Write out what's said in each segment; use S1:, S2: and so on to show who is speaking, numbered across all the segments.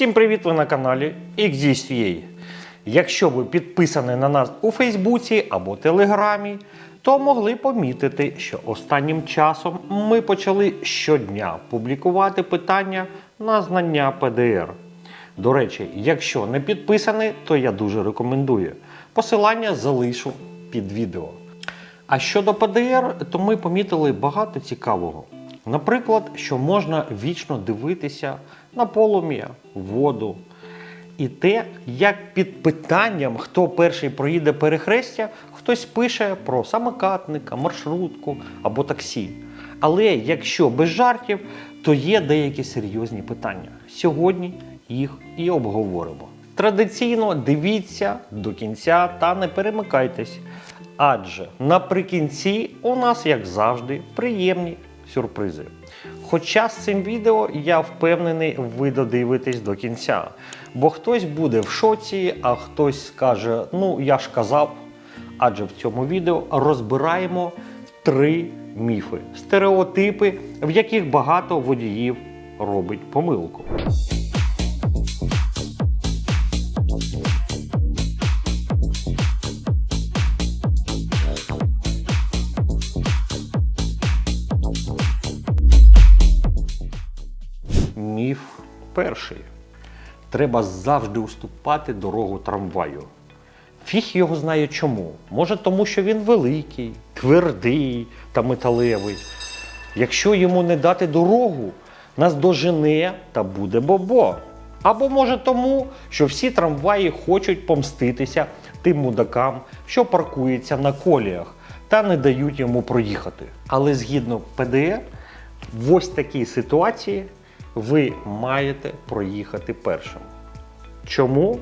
S1: Всім привіт! Ви на каналі XDSVA. Якщо ви підписані на нас у Фейсбуці або Телеграмі, то могли помітити, що останнім часом ми почали щодня публікувати питання на знання ПДР. До речі, якщо не підписані, то я дуже рекомендую. Посилання залишу під відео. А щодо ПДР, то ми помітили багато цікавого. Наприклад, що можна вічно дивитися на полум'я, воду. І те, як під питанням, хто перший проїде перехрестя, хтось пише про самокатника, маршрутку або таксі. Але якщо без жартів, то є деякі серйозні питання. Сьогодні їх і обговоримо. Традиційно дивіться до кінця та не перемикайтесь. Адже наприкінці у нас, як завжди, приємні сюрпризи. Хоча з цим відео я впевнений, ви додивитесь до кінця. Бо хтось буде в шоці, а хтось скаже: ну я ж казав. Адже в цьому відео розбираємо три міфи, стереотипи, в яких багато водіїв робить помилку. Міф перший. Треба завжди уступати дорогу трамваю. Фіг його знає чому. Може, тому що він великий, твердий та металевий. Якщо йому не дати дорогу, нас дожене та буде бобо. Або може тому, що всі трамваї хочуть помститися тим мудакам, що паркуються на коліях та не дають йому проїхати. Але згідно ПДР, в ось такій ситуації ви маєте проїхати першим. Чому?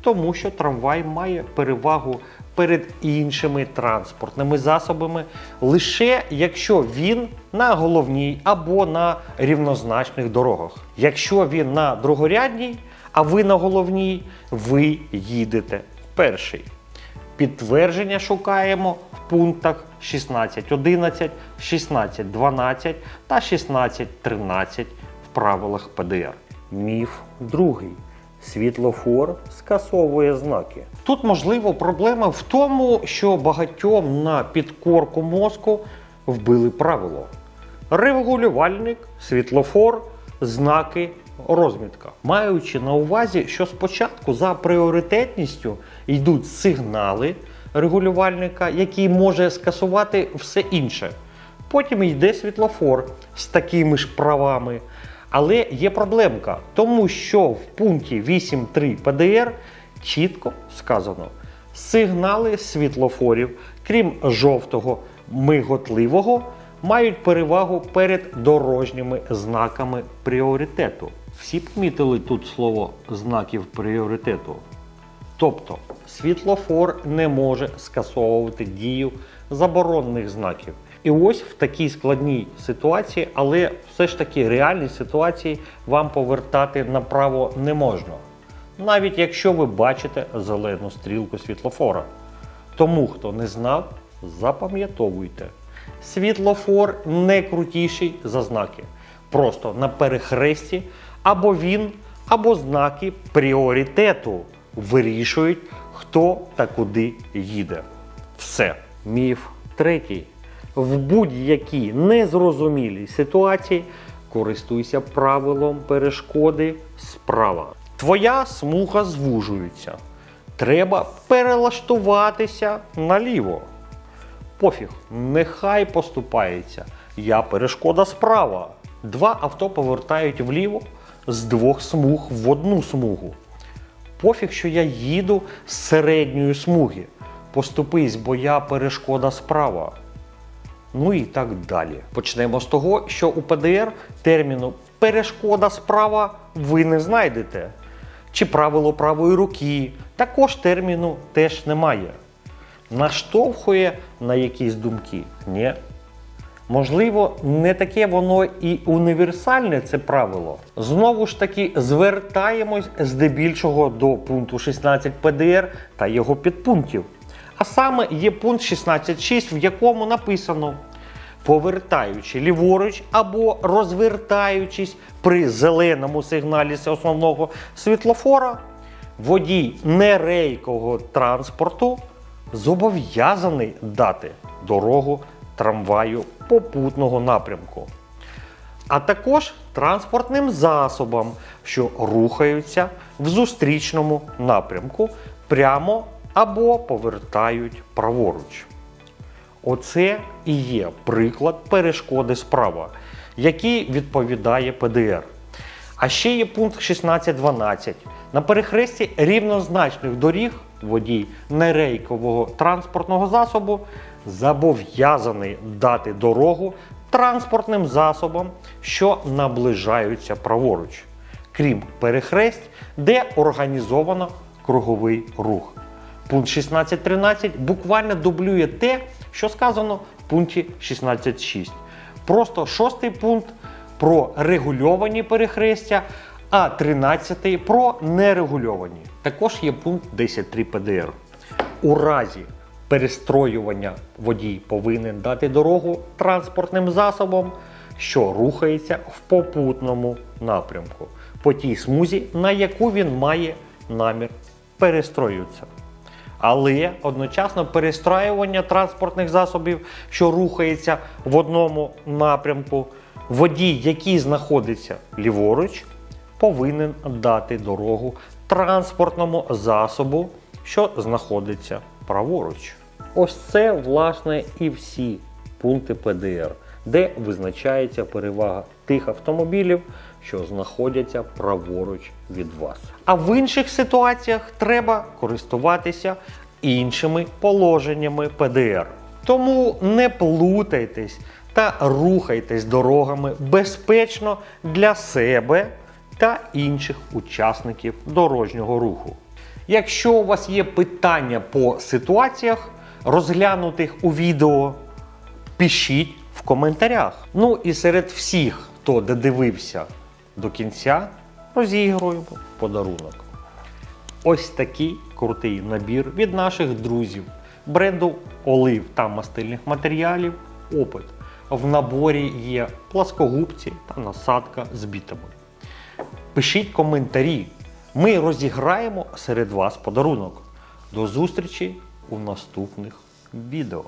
S1: Тому що трамвай має перевагу перед іншими транспортними засобами лише якщо він на головній або на рівнозначних дорогах. Якщо він на другорядній, а ви на головній, ви їдете перший. Підтвердження шукаємо в пунктах 16.11, 16.12 та 16.13 в правилах ПДР. Міф другий. Світлофор скасовує знаки. Тут можливо проблема в тому, що багатьом на підкорку мозку вбили правило. Регулювальник, світлофор, знаки, розмітка. Маючи на увазі, що спочатку за пріоритетністю йдуть сигнали регулювальника, який може скасувати все інше. Потім йде світлофор з такими ж правами. Але є проблемка, тому що в пункті 8.3 ПДР чітко сказано: сигнали світлофорів, крім жовтого миготливого, мають перевагу перед дорожніми знаками пріоритету. Всі помітили тут слово знаків пріоритету. Тобто світлофор не може скасовувати дію заборонених знаків. І ось в такій складній ситуації, але все ж таки реальній ситуації вам повертати направо не можна. Навіть якщо ви бачите зелену стрілку світлофора. Тому, хто не знав, запам'ятовуйте. Світлофор не крутіший за знаки. Просто на перехресті або він, або знаки пріоритету вирішують, хто та куди їде. Все. Міф третій. В будь-якій незрозумілій ситуації користуйся правилом перешкоди справа. Твоя смуга звужується. Треба перелаштуватися наліво. Пофіг, нехай поступається. Я перешкода справа. Два авто повертають вліво з двох смуг в одну смугу. Пофіг, що я їду з середньої смуги. Поступись, бо я перешкода справа. Ну і так далі. Почнемо з того, що у ПДР терміну перешкода справа ви не знайдете. Чи правило правої руки, також терміну теж немає. Наштовхує на якісь думки? Ні. Можливо, не таке воно і універсальне це правило. Знову ж таки, звертаємось здебільшого до пункту 16 ПДР та його підпунктів. А саме є пункт 16.6, в якому написано: повертаючи ліворуч або розвертаючись при зеленому сигналі основного світлофора, водій нерейкового транспорту зобов'язаний дати дорогу трамваю попутного напрямку, а також транспортним засобам, що рухаються в зустрічному напрямку прямо або повертають праворуч. Оце і є приклад перешкоди справа, який відповідає ПДР. А ще є пункт 16.12. На перехресті рівнозначних доріг водій нерейкового транспортного засобу зобов'язаний дати дорогу транспортним засобам, що наближаються праворуч, крім перехресть, де організовано круговий рух. Пункт 16.13 буквально дублює те, що сказано в пункті 16.6. Просто шостий пункт про регульовані перехрестя, а 13 про нерегульовані. Також є пункт 10.3 ПДР. У разі перестроювання водій повинен дати дорогу транспортним засобам, що рухається в попутному напрямку, по тій смузі, на яку він має намір перестроюватися. Але одночасно перестраювання транспортних засобів, що рухається в одному напрямку, водій, який знаходиться ліворуч, повинен дати дорогу транспортному засобу, що знаходиться праворуч. Ось це, власне, і всі пункти ПДР, де визначається перевага тих автомобілів, що знаходяться праворуч від вас. А в інших ситуаціях треба користуватися іншими положеннями ПДР. Тому не плутайтесь та рухайтесь дорогами безпечно для себе та інших учасників дорожнього руху. Якщо у вас є питання по ситуаціях, розглянутих у відео, пишіть в коментарях. Ну і серед всіх, хто додивився до кінця, розігруємо подарунок. Ось такий крутий набір від наших друзів бренду олив та мастильних матеріалів Опит. В наборі є пласкогубці та насадка з бітами. Пишіть коментарі. Ми розіграємо серед вас подарунок. До зустрічі у наступних відео.